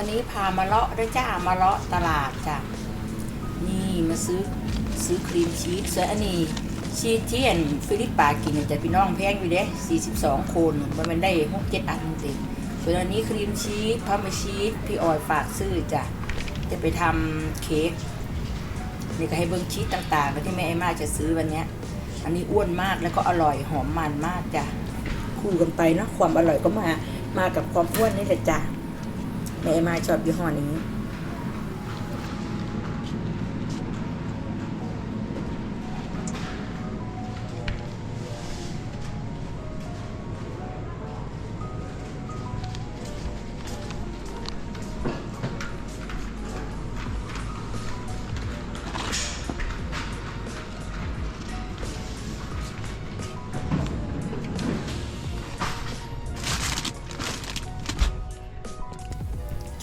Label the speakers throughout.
Speaker 1: วันนี้พามาเลาะด้วยจ้ามาเลาะตลาดจ้ะนี่มาซื้อซื้อครีมชีสเส่วนอันนี้ชีสที่อันฟิลิปปากินจะพี่น้องแพงอยู่เด้42 คนมันมันได้หกเจ็ดอันจริงๆส่วนอันนี้ครีมชีสพาร์มาชีสพี่ออยฝากซื้อจ้ะจะไปทำเค้กนี่ก็ให้เบิ้งชีสต่างๆที่แม่ไอ้มาจะซื้อวันเนี้ยอันนี้อ้วนมากแล้วก็อร่อยหอมมันมากจ้ะคู่กันไปเนอะความอร่อยก็มามากับความอ้วนนี่แหละจ้ะ แม่ไอ้มาชอบยี่ห้อนี้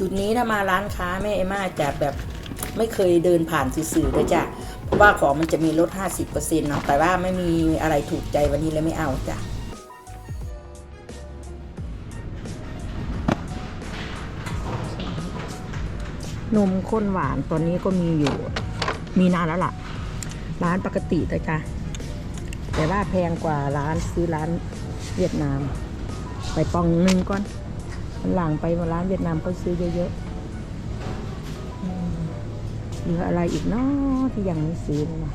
Speaker 1: จุดนี้ถ้ามาร้านค้าแม่เอม่าจะแบบไม่เคยเดินผ่านสื่อๆเลยจ้ะเพราะว่าของมันจะมีลด 50%เนาะแต่ว่าไม่มีอะไรถูกใจวันนี้เลยไม่เอาจ้ะนมข้นหวานตอนนี้ก็มีอยู่ มีนานแล้วล่ะ ร้านปกติแต่จ้ะแต่ว่าแพงกว่าร้านซื้อร้านเวียดนาม ไปปองหนึ่งก่อน วันหลังไปร้านเวียดนามก็ซื้อเยอะๆเหลืออะไรอีกเนาะที่ยังไม่ซื้อนะ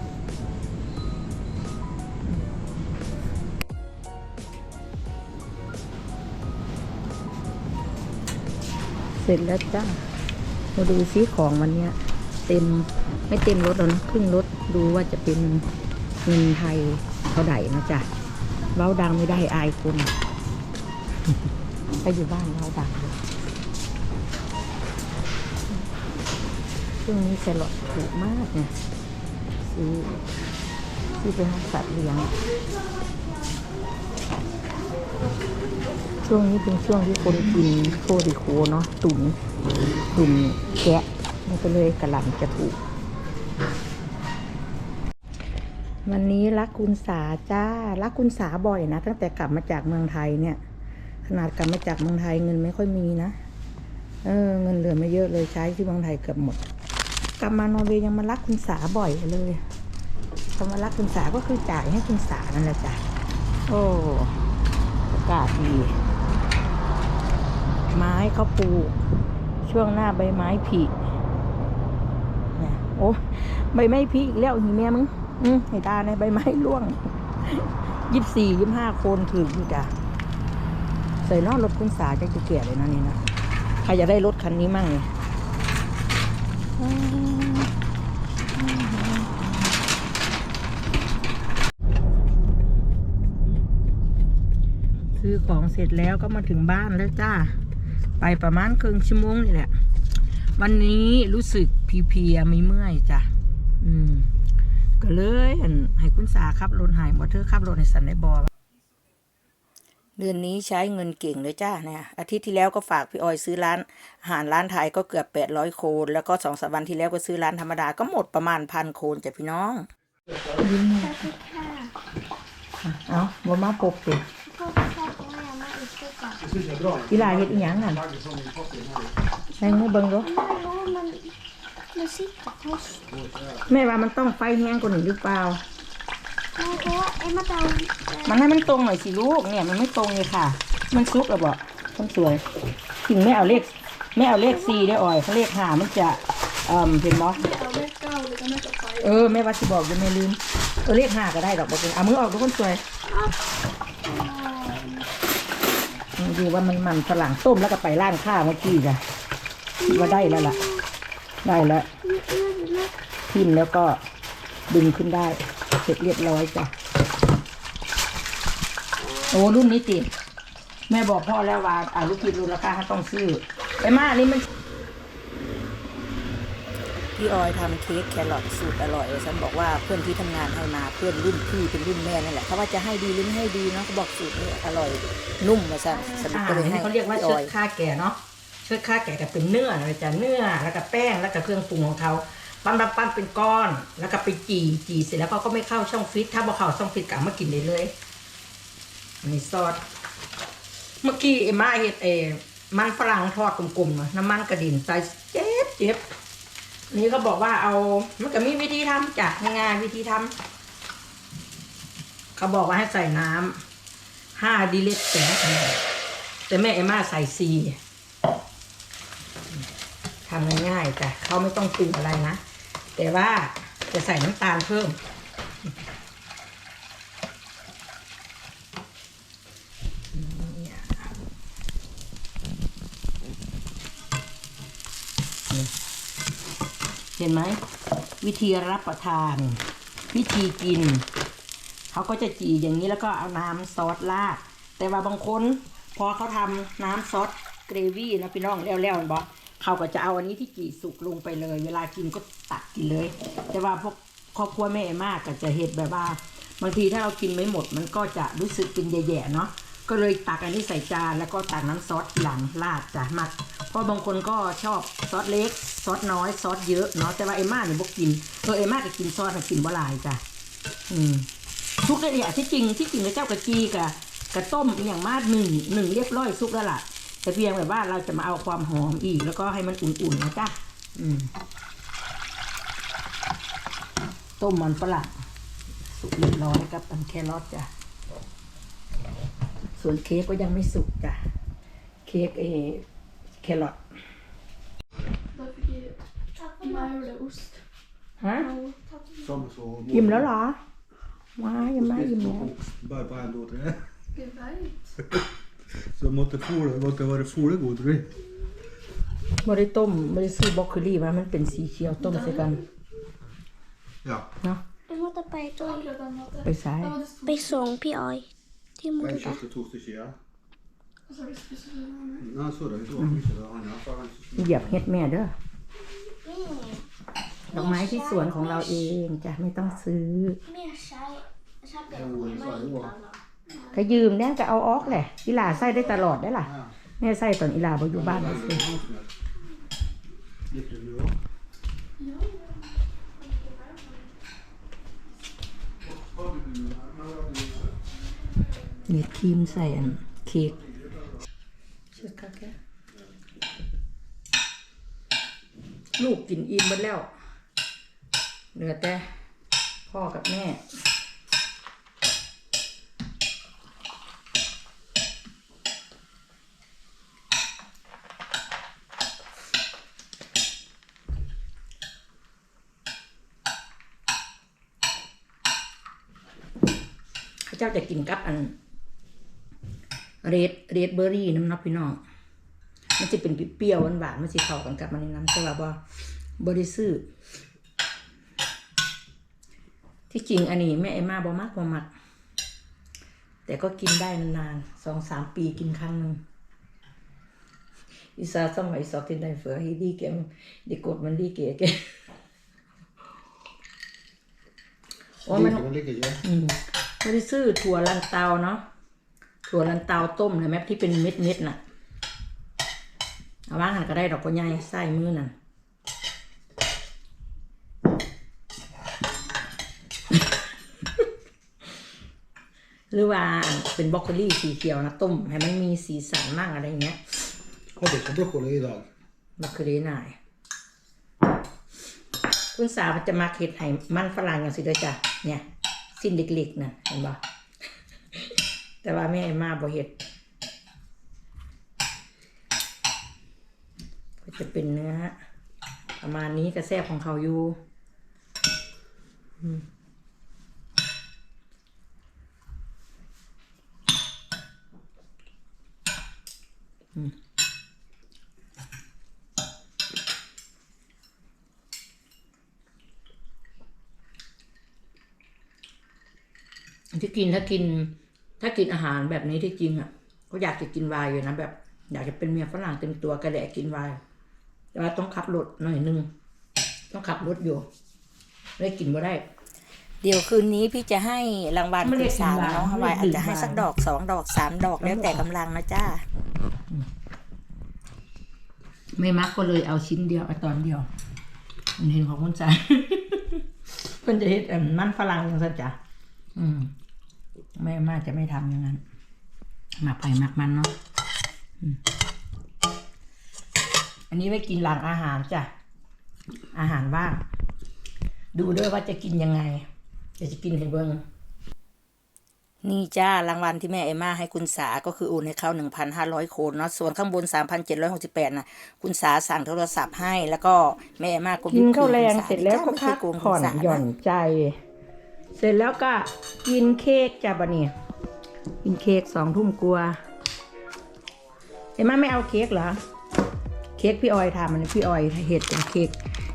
Speaker 1: เสร็จแล้วจ้ามาดูซิของวันนี้เต็มไม่เต็มรถแล้วนะครึ่งรถดูว่าจะเป็นเงินไทยเท่าไหร่นะจ๊ะเว้าดังไม่ได้อายคน ไปอยู่บ้านเราดังเลยช่วงนี้แครอทถูกมากเนี่ยซื้อซื้อไปให้สัตว์เลี้ยง ช่วงนี้เป็นช่วงที่คนกินโคดิโคเนาะตุนตุนแกะมันก็เลยกระหล่ำจะถูก วันนี้รักคุณสาจ้า รักคุณสาบ่อยนะ ตั้งแต่กลับมาจากเมืองไทยเนี่ย ขนาดกลับมาจากเมืองไทยเงินไม่ค่อยมีนะ เออ เงินเหลือไม่เยอะเลยใช้ที่เมืองไทยเกือบหมด กลับมานอร์เวย์ยังมารักคุณสาบ่อยเลยคำว่ารักคุณสาก็คือจ่ายให้คุณสานั่นแหละจ้ะ โอ้อากาศดี ไม้เขาปลูกช่วงหน้าใบไม้ผลิเนี่โอ้ใบไม้ผลิอีกแล้วหีแม่มึง อืมให้ตาในใบไม้ร่วงยี่สิบสี่ยี่ห้าโคนถืออยู่จ้ะ ใส่นอกรถคุณสาจะเกลียดเลยนะนี่นะใครจะได้รถคันนี้มั่งเนี่ยซื้อของเสร็จแล้วก็มาถึงบ้านแล้วจ้า ไปประมาณครึ่งชั่วโมงนี่แหละ วันนี้รู้สึกเพียๆไม่เมื่อยจ้ะ อืม ก็เลยให้คุณสาขับรถหายมอเตอร์ขับรถในสันในบอ เดือนนี้ใช้เงินเก่งเลยจ้าเนี่ยอาทิตย์ที่แล้วก็ฝากพี่ออยซื้อร้านอาหารร้านไทยก็เกือบแปดร้อยโคนแล้วก็สองสามวันที่แล้วก็ซื้อร้านธรรมดาก็หมดประมาณพันโคนจ้ะพี่น้องเอาบ่มาปกสิ
Speaker 2: พ่อพ่อเขาไม่เอามาอีกก่อน
Speaker 1: อีหลาเฮ็ดอีหยังอะแม่งมือเบิ่งดู
Speaker 2: ไม่รู้ว่ามันมันซิกกับเขา
Speaker 1: แม่ว่ามันต้องไฟแห้งกว่านี้หรือเปล่า
Speaker 2: เพราะว่าไอ้มาเตา
Speaker 1: มันให้มันตรงหน่อยสิลูกเนี่ยมันไม่ตรงเลยค่ะ มันซุกแล้วบอกคนสวยถึงไม่เอาเลขไม่เอาเลขสี่ได้อ่อยเขาเลขห้ามันจะเอ่อเห็นมั้
Speaker 2: เอาเลขเก้าเลยก็น่าจะไป
Speaker 1: เออแม่ว่าสิบอกยังไม่ลืมเออเลขห้าก็ได้ดอกบอกเป็นเอามือออกทุกคนสวยดูว่ามันมันฝรั่งต้มแล้วก็ไปร้านข้าวเมื่อกี้จ้ะคิดว่าได้แล้วล่ะ ได้แล้วทิ่มแล้วก็ ดึงขึ้นได้ เสร็จเรียบร้อยจ้ะ โอ้รุ่นนี้ติด แม่บอกพ่อแล้วว่าอ่าลูกคิดรู้ราคาต้องซื้อ ไปมาอันนี้มัน พี่ออยทำเค้กแครอทสูตรอร่อยฉันบอกว่าเพื่อนที่ทำงานให้มาเพื่อนรุ่นพี่เป็นรุ่นแม่นั่นแหละเขาว่าจะให้ดีหรือไม่ให้ดีเนาะเขาบอกสูตรนี้อร่อยนุ่มมาสั่นสนุกก็เลยให้
Speaker 3: เขาเรียกว่า
Speaker 1: พี่
Speaker 3: เชิ
Speaker 1: ออ
Speaker 3: ด
Speaker 1: ย
Speaker 3: ค่าแก่เนาะเชิดค่าแก่ก็เป็นเนื้อเลยจ้ะเนื้อแล้วก็แป้งแล้วก็เครื่องปรุงของเขา ปั้นปั้นปั้นเป็นก้อน แล้วก็ไปจี่จี่เสร็จแล้วเขาก็ไม่เข้าช่องฟิตถ้าบอกเข้าช่องฟิตก็เอามากินได้เลยอันนี้ซอสเมื่อกี้เอ็มมาเฮ็ดเอ
Speaker 1: มันฝรั่งทอดกลมๆน้ำมันกระดิ่นใส่เจ็บเจ็บนนี้ก็บอกว่าเอามันก็มีวิธีทำจ้ะง่ายๆวิธีทำเขาบอกว่าให้ใส่น้ำห้าดิลิตรแต่แต่แม่เอมม่าใส่สี่ทำง่ายๆจ้ะเขาไม่ต้องปรุงอะไรนะ แต่ว่าจะใส่น้ำตาลเพิ่ม เห็นไหม วิธีรับประทาน วิธีกิน เขาก็จะจีอย่างนี้แล้วก็เอาน้ำซอสราดแต่ว่าบางคน พอเขาทำน้ำซอสเกรวี่นะพี่น้องแล้วๆบอก เขาก็จะเอาอันนี้ที่จีสุกลงไปเลย เวลากินก็ตักกินเลย แต่ว่าพวกครอบครัวแม่มากก็จะเห็ดแบบว่าบางทีถ้าเรากินไม่หมดมันก็จะรู้สึกเป็นแย่ๆเนาะก็เลยตักอันนี้ใส่จานแล้วก็ตักน้ำซอสหลังราดจ้ะมักเพราะบางคนก็ชอบซอสเล็กซอสน้อยซอสเยอะเนาะแต่ว่าเอมม่าเนี่ยบอกกินเออเอมม่าก็กินซอสกินบ่หลายจ้ะอืมทุกกระเดียที่จริงที่จริงกับเจ้ากะจีกับกระต้มอย่างมากหนึ่งหนึ่งเรียบร้อยซุกแล้วล่ะ แต่เพียงแบบว่าเราจะมาเอาความหอมอีกแล้วก็ให้มันอุ่นๆนะจ้ะอืมต้มมันฝรั่งสุกเรียบร้อยกับอันแครอทจ้ะ ส่วนเค้กก็ยังไม่สุกจ้ะ เค้กเอแครอท
Speaker 2: Där fick jag Maja gjorde ost.
Speaker 1: ฮะ
Speaker 4: Som så.
Speaker 1: ยิ้มแล้วเหรอว้ายยังไม่ยิ้มแล้ว
Speaker 4: Bara på en låt. eh?
Speaker 2: Gevärt.
Speaker 4: Så måtte fole, måtte være folegod, tror jeg.
Speaker 1: ไม่ได้ต้มไม่ได้ซื้อบล็อกโคลี่มามันเป็นสีเขียวต้มใส่กัน
Speaker 4: Ja.
Speaker 1: เนาะ
Speaker 2: Du måste på ett år.
Speaker 3: Akkurat den måtte.
Speaker 1: ไปซ้าย
Speaker 2: Ja, det stod. Besång P.I. Till
Speaker 4: Jeg
Speaker 2: morgon.
Speaker 4: kjøpte to stykker, ja.
Speaker 2: Och så har du speciellt
Speaker 4: Nei, så det. Det var ikke det. Han er fra han som
Speaker 1: เหยียบเฮ็ดแม่เด้อดอกไม้ที่สวนของเราเองจ้ะไม่ต้องซื้อ
Speaker 2: Mer tjej. Jag köpte
Speaker 4: Jo,
Speaker 2: en
Speaker 4: det sa jag ju.
Speaker 1: ถ้ายืมเนี่ยก็เอาออกแหละอีหลาใส่ได้ตลอดได้ล่ะ
Speaker 4: Ja.
Speaker 1: แม่ใส่ตอนอีหลาบ่อยู่บ้าน
Speaker 4: Ja,
Speaker 1: ซื้อ
Speaker 4: det er han som er. Liker du også?
Speaker 1: เน็ตครีมใส่อันเค้กลูกกินอิ่มหมดแล้ว เหลือแต่พ่อกับแม่ เจ้าจะกินกับอันเรดเรดเบอร์รี่น้ำเนับพี่น้องมันจะเป็นเปรี้ยวๆหวานๆมันจะเข้ากันกับมันในน้ำแต่ว่าบ่บริสุทธิ์ที่จริงอันนี้แม่เอมมาบ่มากบ่มัก แต่ก็กินได้นานๆสองสามปีกินครั้งหนึ่งอีซาสมัยสอบที่ได้เฟือฮีดีเกมดีกดมันดีเก๋เก๋โอ้มัน
Speaker 4: Liker den like ikke?
Speaker 1: อืม ไม่ได้ซื้อถั่วลันเตาเนาะถั่วลันเตาต้มเลยแม้ที่เป็นเม็ดเม็ดๆน่ะ เอาว่างหันก็ได้ดอกก็ใหญ่ใส่มือน่ะหรือว่าเป็นบรอกโคลีสีเขียวนะต้มให้มันมีสีสันมั่งอะไรเงี้ย
Speaker 4: Hadde ikke brokkoli i dag.
Speaker 1: บรอกโคลีหน่อยคุณสาวจะมาเค็ดให้มันฝรั่งอย่างสิเด้อจ้ะเนี่ย สิ้นเล็กๆน่ะเห็นบ่แต่ว่าแม่มาบ่เฮ็ดก็จะเป็นเนื้อประมาณนี้กระแซบของเขาอยู่อืม ที่กินถ้ากิน ถ้ากินอาหารแบบนี้ที่จริงอะ ก็อยากจะกินไวน์อยู่นะแบบ อยากจะเป็นเมียฝรั่งเต็มตัวกระแดะกินไวน์แต่ว่าต้องขับรถหน่อยนึงต้องขับรถอยู่ไม่ได้กินบ่ได้
Speaker 3: เดี๋ยวคืนนี้พี่จะให้รางวัล
Speaker 1: ไม่ได้
Speaker 3: คุณสาว
Speaker 1: กินหวาน
Speaker 3: น้องฮาวาย
Speaker 1: ไม่
Speaker 3: อาจ
Speaker 1: ได้
Speaker 3: จะให้
Speaker 1: กินหวาน
Speaker 3: สักดอกสองดอกสามดอกแล้วแต่กำลังนะจ้า
Speaker 1: ไม่มักก็เลยเอาชิ้นเดียวเอาตอนเดียวมันเห็นของคนใจ เพิ่นจะเฮ็ดอันมันฝรั่งอย่างนั้นจ้ะอืม แม่มาจะไม่ทำอย่างนั้นหมักไผ่หมักมันเนาะอืมอันนี้ไว้กินหลังอาหารจ้ะ อาหารว่าง ดูด้วยว่าจะกินยังไงเดี๋ยวจะกินให้เบิ้ง
Speaker 3: นี่จ้ารางวัลที่แม่เอมมาให้คุณสา ก็คือโอนให้เขา1,500โคนเนาะ ส่วนข้างบน 3,768น่ะคุณสาสั่งโทรศัพท์ให้ แล้วก็แม่เอมมาก็
Speaker 1: กินข้าวแรง
Speaker 3: คุณ
Speaker 1: เสร็จแล้วก็
Speaker 3: ไม่เค
Speaker 1: พั
Speaker 3: ย
Speaker 1: ก
Speaker 3: โกง
Speaker 1: ผ่อน
Speaker 3: คุณสา
Speaker 1: หย่อนใจ เสร็จแล้วก็กินเค้กจ้ะบะเนี่ยกินเค้กสองทุ่มกลัวเอ็มมาไม่เอาเค้กเหรอ เค้กพี่ออยทำมันพี่ออยเห็ดเป็นเค้ก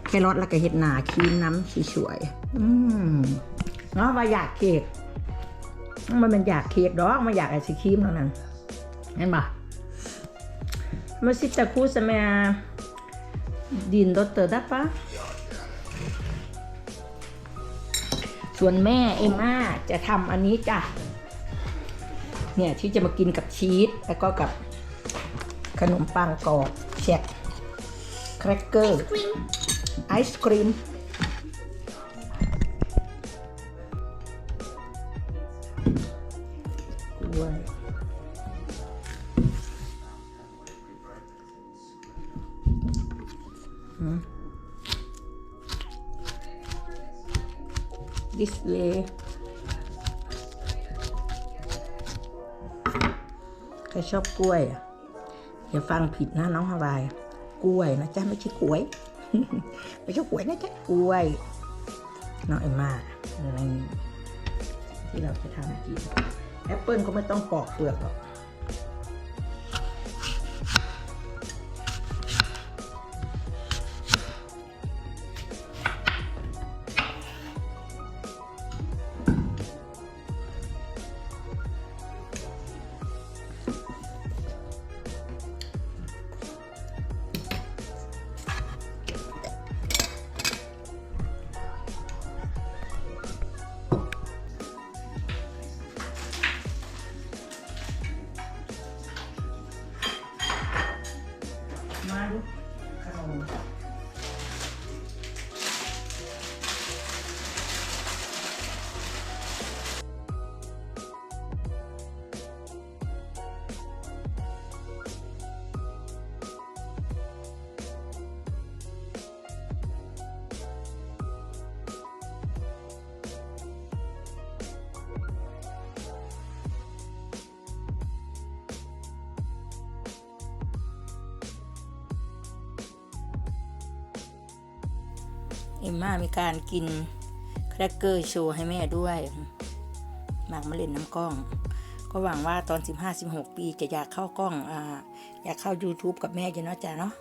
Speaker 1: แครอทแล้วก็เห็ดหนาครีมน้ำสวยๆอืมเนาะว่าอยากเค้กมันเป็นอยากเค้กดอกมันอยากไอศครีมเท่านั้นเห็นปะมาสิตาคูสแมดินดอตเตอร์ดับปะ ส่วนแม่เอ็มม่าจะทำอันนี้จ้ะ เนี่ยที่จะมากินกับชีสแล้วก็กับขนมปังกรอบแช็กแครกเกอร์ไอศครีม ดิสเลย์ใครชอบกล้วยอะอย่าฟังผิดนะน้องฮาวาย กล้วยนะจ๊ะไม่ใช่กล้วย ไม่ใช่กล้วยนะจ๊ะกล้วยน้องเอ็มมาในที่เราจะทำกินแอปเปิลก็ไม่ต้องปอกเปลือกหรอก
Speaker 3: เอ็มมามีการกินแครกเกอร์โชว์ให้แม่ด้วยหมากมาเล่นน้ำกล้อง ก็หวังว่าตอน 15-16 ปีจะอยากเข้ากล้องอ่าอยากเข้า YouTube กับแม่จะเนาะจ้ะเนาะ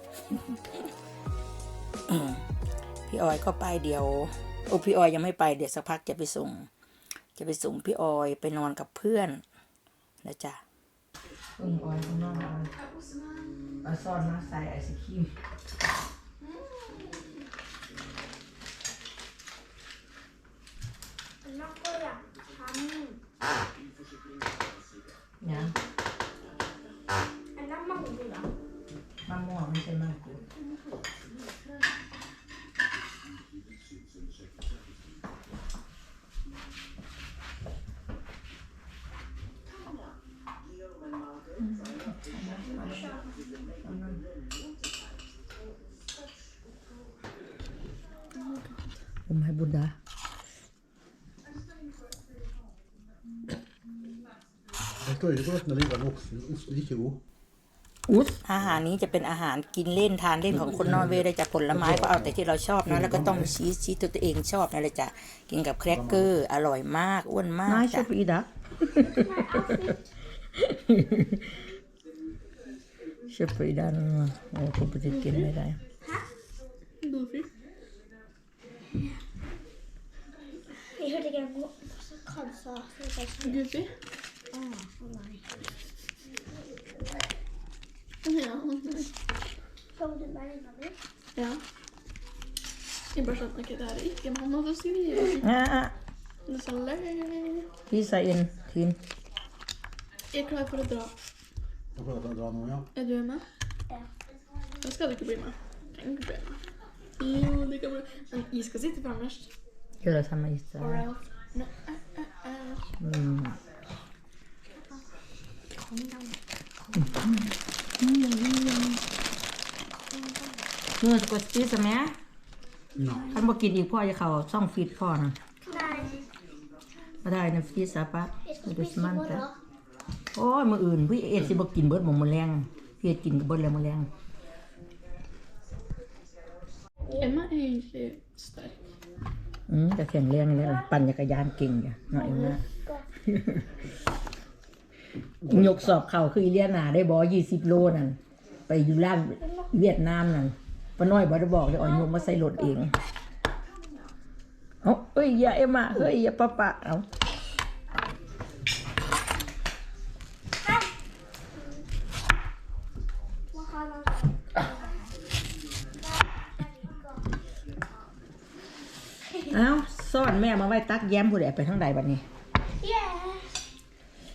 Speaker 3: พี่ออยก็ไปเดี๋ยวโอ้พี่ออยยังไม่ไปเดี๋ยวสักพักจะไปส่ง จะไปส่งพี่ออยไปนอนกับเพื่อนนะจ๊ะ
Speaker 1: เพิ่งออยข้างนอกเอาเอาซ่อนมาใส่ไอศครีม
Speaker 2: แล้วก็อยากท
Speaker 1: เนี่ยำ
Speaker 2: อันนั้นมันเหลือง
Speaker 1: มะม่วงไม่ใช่มังคุด ผมให้บุญดา
Speaker 4: Det står ju gott när det var ost. Ost är lika god.
Speaker 1: อุส
Speaker 3: อาหารนี้จะเป็นอาหารกินเล่นทานเล่นของคนนอร์เวย์เลยจ้ะผลไม้ก็เอาแต่ที่เราชอบนะแล้วก็ต้องชีสชีสตัวเองชอบนั่นเลยจ้ะกินกับแครกเกอร์อร่อยมากอ้วนมาก
Speaker 1: นายชอ
Speaker 3: จ้ะ
Speaker 1: บอีดาชอบอีดาโอ้ผม
Speaker 2: Å oh,
Speaker 5: nei. Ja,
Speaker 2: nei. Kom du med hendene dine?
Speaker 5: Ja. Jeg bare skjønte ikke det her ikke
Speaker 1: mann hadde skrevet. Ja.
Speaker 5: Det er så
Speaker 1: leit. Vis deg inn, Tim.
Speaker 5: Jeg er klar for å dra.
Speaker 4: Jeg er klar for å dra nå, ja?
Speaker 5: Er du med?
Speaker 2: Ja.
Speaker 5: Da skal du ikke bli med. Kan ikke bli med. Jo, du kan bli Men jeg skal sitte fremmest.
Speaker 1: Gjør det samme, Gitte. All right. No, uh, uh, uh. Mm. อีกสัก
Speaker 5: Or else. No, uh, uh, uh.
Speaker 1: อืม
Speaker 2: Kom då. Kom då.
Speaker 1: เนื้อสกอตติสแม่
Speaker 4: No.
Speaker 1: คันบ่กินอีกพ่อจะเข้าช่องฟีดพ่อนะ
Speaker 2: Nej.
Speaker 1: บ่ได้นะฟีดซะปะ
Speaker 2: Jag ska
Speaker 1: ดูส
Speaker 2: spisa
Speaker 1: มัน
Speaker 2: på
Speaker 1: จ้ะ
Speaker 2: då.
Speaker 1: โอ้ยมื้ออื่นพี่เอ็ดสิบ่กินเบิดหมองมื้อแรงพี่เอ็ดกินก็เบิดแล้วมื้อแรง
Speaker 5: Emma är egentlig stark.
Speaker 1: อืมก็แข็งแรงแล้วล่ะปั่นจักรยานเก่งจ้ะเนาะเอ็มนะ ยกสอบเข่าคืออีเลียนาได้บ่20โลนั่นไปอยู่ล่างเวียดนามนั่นป้าน้อยบ่ได้บอกเลยอ่อยยกมาใส่รถเองเอาเอ้ยอย่าเอ็มมาเฮ้ยอย่าปะปะเอาเอาซ่อนแม่มาไว้ตักแย้มผู้ใดไปทางใดบัดนี้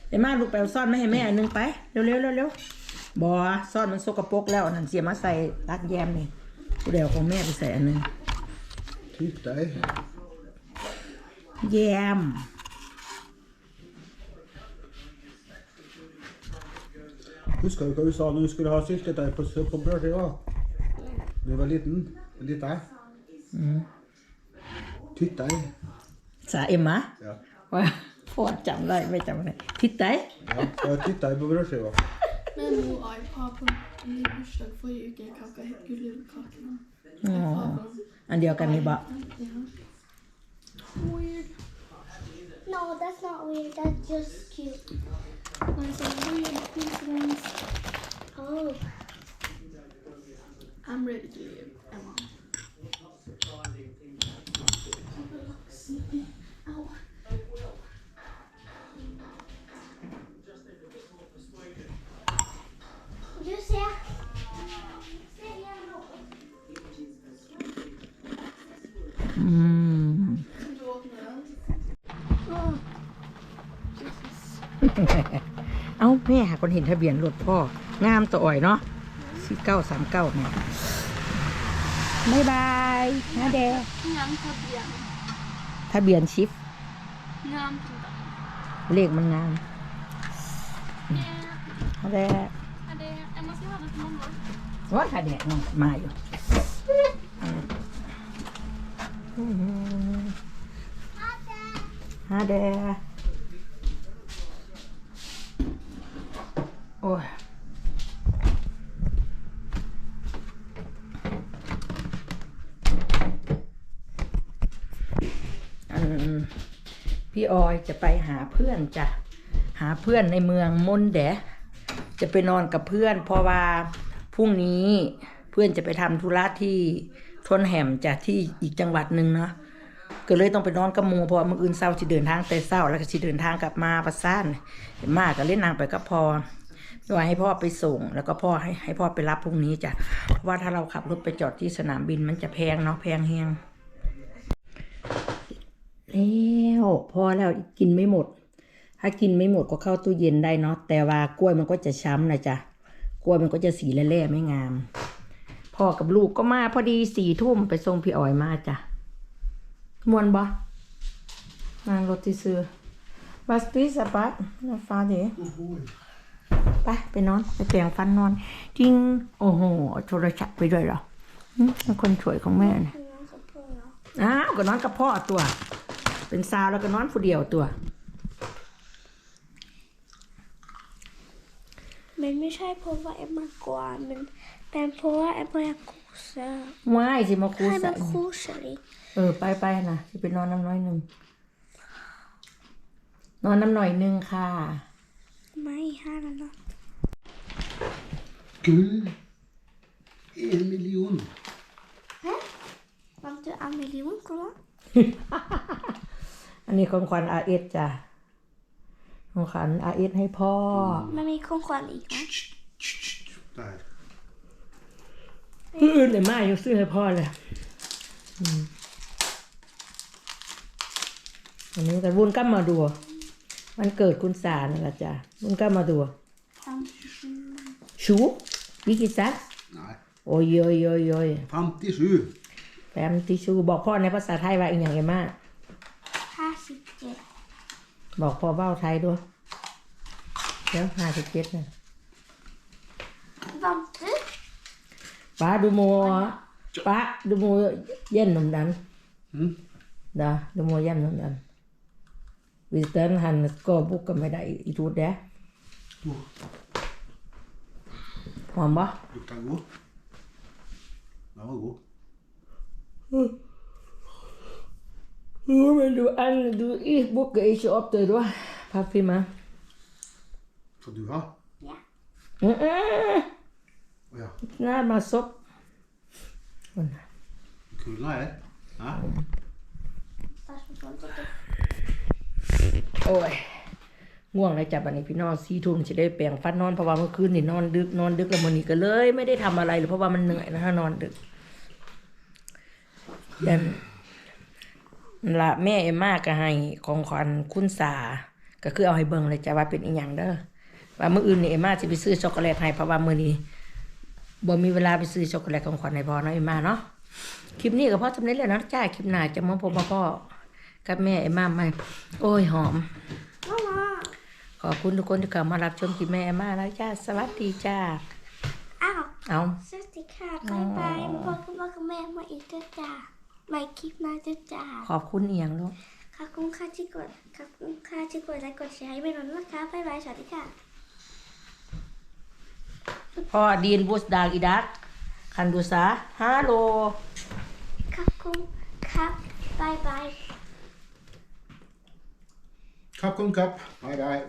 Speaker 1: เอ็มมาลูกไปเอาซ่อนมาให้แม่อันหนึงไปเร็วเร็วเร็วเร็วบ่ซ่อนมันสกปรกแล้วอันนั่นเสียมาใส่ตักแย้มนี่ผู้ใดเอาของแม่ไปใส่อันหนึง
Speaker 4: Titt dig.
Speaker 1: แย้ม
Speaker 4: Husker du hva du sa når du skulle ha syltetøy på, på brødskiva? Da du var liten? Lite? Titt deg.
Speaker 1: สาเอ็มมา
Speaker 4: Ja.
Speaker 1: ว่าพ่อจำได้ไม่จำได้ทิศไหน
Speaker 4: ja. ja titt deg på brødskiva.
Speaker 5: Men mor og jeg har på min bursdag forrige uke jeg kaka gullkakene.
Speaker 1: Åh. อันเดียวกันนี่บ่
Speaker 5: Ja. Weird.
Speaker 2: No, that's not weird. That's just cute.
Speaker 5: Nice and weird difference.
Speaker 2: Oh.
Speaker 5: I'm ready to leave.
Speaker 1: แม่หาคนเห็นทะเบียนรถพ่องามตัวอ่อยเนาะสี่เก้าสามเก้าเนี่ยบายบายนะเด
Speaker 5: Ngam tabian.
Speaker 1: ทะเบียนชิฟ
Speaker 5: Ngam tabian.
Speaker 1: เลขมันงามนะเด
Speaker 5: Är det Emma ska ha det till mamma?
Speaker 1: ว่าค่ะเนี่ยมาอยู่ฮะเดโอ้ย อืมพี่ ออยจะไปหาเพื่อนจ้ะ หาเพื่อนในเมืองมนแดะจะไปนอนกับเพื่อน เพราะว่าพรุ่งนี้เพื่อนจะไปทำธุระที่ทนแหมจ้ะที่อีกจังหวัดหนึ่งเนาะก็เลยต้องไปนอนกับมูเพราะมื่ออื่นเศร้าจะเดินทางแต่เศร้าแล้วก็จะเดินทางกลับมาประสานมากก็เล่นนางไปกับพอไม่ว่าให้พ่อไปส่ง แล้วก็พ่อให้ให้พ่อไปรับพรุ่งนี้จ้ะเพราะว่าถ้าเราขับรถไปจอดที่สนามบินมันจะแพงเนาะแพงแฮง แล้วพอแล้วกินไม่หมด ถ้ากินไม่หมดก็เข้าตู้เย็นได้เนาะแต่ว่ากล้วยมันก็จะช้ำนะจ๊ะกล้วยมันก็จะสีแล่ๆไม่งามพ่อกับลูกก็มาพอดีสี่ทุ่มไปส่งพี่อ๋อยมาจ้ะมวนบ่นางรถที่ซื้อบาสติสปัดฟ้าเด๋ไปไปนอนไปแปรงฟันนอน จริง โอ้โหเอาโทรศัพท์ไปด้วยเหรอหึเป็นคนสวยของแม่เนี่ยอ้าวก็นอนกับพ่อตัว เป็นสาวแล้วก็นอนผู้เดียวตัว
Speaker 2: Men ไม่ใช่เพราะว่าเอ็มมากกว่ามันเป็นเพราะว่าเอ็มไม่อยากคูเซอร์
Speaker 1: ว่ายสิมาคู
Speaker 2: ให้
Speaker 1: ใส่
Speaker 2: มันคูเฉย
Speaker 1: เออไปไปนะจะไปนอนน้ำน้อยหนึ่งนอนน้ำหน่อยหนึ่งค่ะ
Speaker 2: ไม่ห้าแล้วนะ
Speaker 4: Gud. En miljon.
Speaker 2: Vant du en million, kolla?
Speaker 1: อันนี้ของขวัญอาเอสจ้ะของขวัญอาเอสให้พ่อ
Speaker 2: Men vi kom själv i va?
Speaker 4: Der.
Speaker 1: อื่นๆเดี๋ยวมายังซื้อให้พ่อเลยอืมอันนี้กันวุ้นก็มาดูมันเกิดคุณสารนั่นแหละจ้ะวุ้นก็มาดูชูวิกิซัส
Speaker 4: Nei.
Speaker 1: โอ้ยโยยโยยโยย
Speaker 4: 57.
Speaker 1: แฟมติชูบอกพ่อในภาษาไทยว่าอีกอย่างไรมาก
Speaker 2: Här sitter
Speaker 1: บอกพ่อเบ้าไทยด้วยเดี๋ยวห้าสิบเจ็ดนะ
Speaker 2: Vant du?
Speaker 1: ป้าดูโม Pa, du må gjennom den.
Speaker 4: Mm.
Speaker 1: Da, du må gjennom den. Hvis den han skal booke med deg i to det. Mamma?
Speaker 4: Lukter den god? Den var god.
Speaker 1: Jo, men du, an- du i- booker ikke opp det da, parfyme.
Speaker 4: Skal du ha?
Speaker 1: Mm -mm.
Speaker 4: Å ja.
Speaker 1: Nei, men sopp.
Speaker 4: Kulene er Hæ?
Speaker 2: Spørsmål til
Speaker 1: โอ้ยง่วงเลยจ้ะบัดนี้พี่น้องสี่ทุ่มจะได้แปรงฟันนอนเพราะว่าเมื่อคืนนี่นอนดึกนอนดึกแล้วมื้อนี้ก็เลย ไม่ได้ทำอะไรเลยเพราะว่ามันเหนื่อยนะถ้านอนดึกยันนั่น ละแม่เอ็มมาก็ให้ของขวัญคุณสา ก็คือเอาให้เบิ่งเลยจ้ะว่าเป็นอีหยังเด้อว่ามื้ออื่นนี่เอ็มมาจะไปซื้อช็อกโกแลตให้เพราะว่ามื้อนี้บ่มีเวลาไปซื้อช็อกโกแลตของขวัญให้พ่อเนาะเอ็มมาเนาะคลิปนี้ก็พอสำเร็จแล้วนะจ้าคลิปหน้าจะมาพบกับพ่อกับแม่เอ็มมาใหม่โอ้ยหอม
Speaker 2: Mamma!
Speaker 1: ขอบคุณทุกคนที่เข้ามารับชมคลิปแม่แอมมาแล้วจ้าสวัสดีจ้า
Speaker 2: Au!
Speaker 1: เอา
Speaker 2: สวัสดีค่ะบายบายมาพบกับพ่อกับแม่มาอีกด้วยจ้า มาอีกคลิปหน้าด้วยจ้า
Speaker 1: ขอบคุณเอียงลูก
Speaker 2: ขอบคุณค่ะที่กดขอบคุณค่ะที่กดไลค์กดแชร์ให้เป็นวันนะคะบายบายสวัสดีค่ะ
Speaker 1: พ่อดีนบุสดาอีดักคันดูซาฮัลโหล
Speaker 2: ขอบคุณครับบายบาย
Speaker 4: Kapp, kom, kapp. Bye, bye.